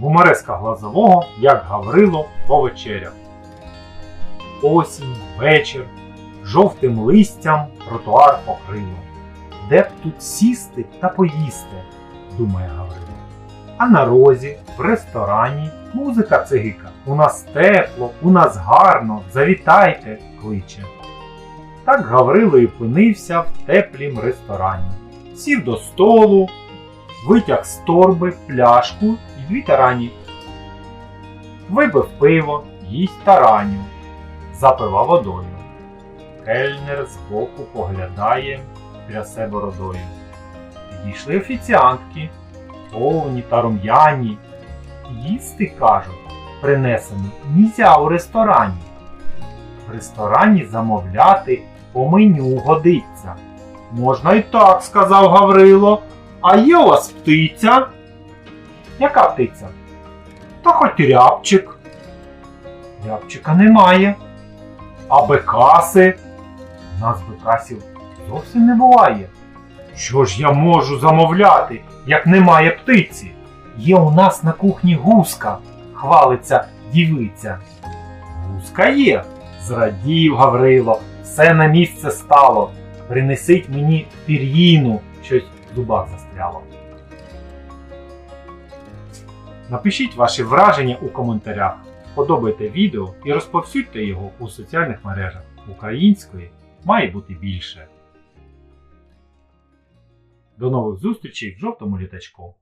Гумореска глазового, як Гаврило, повечеряв. Осінь, вечір, жовтим листям тротуар покрило. Де б тут сісти та поїсти, думає Гаврило. А на розі, в ресторані, музика цигика. У нас тепло, у нас гарно, завітайте, кличе. Так Гаврило і опинився в теплім ресторані. Сів до столу, витяг з торби пляшку і тарані. Випив пиво, їсть тараню, запива водою. Кельнер збоку поглядає, трясе бородою. Підійшли офіціантки, повні та рум'яні. Їсти, кажуть, принесено нізя у ресторані. В ресторані замовляти по меню годиться. Можна і так, сказав Гаврило. А є у вас птиця? Яка птиця? Та хоч рябчик. Рябчика немає. А бекаси? У нас бекасів зовсім не буває. Що ж я можу замовляти, як немає птиці? Є у нас на кухні гуска, хвалиться дівиця. Гуска є, зрадів Гаврило, все на місце стало. Принесіть мені пір'їну, щось в зубах застряло. Напишіть ваші враження у коментарях, подобайте відео і розповсюдьте його у соціальних мережах. Української має бути більше. До нових зустрічей в жовтому літачку.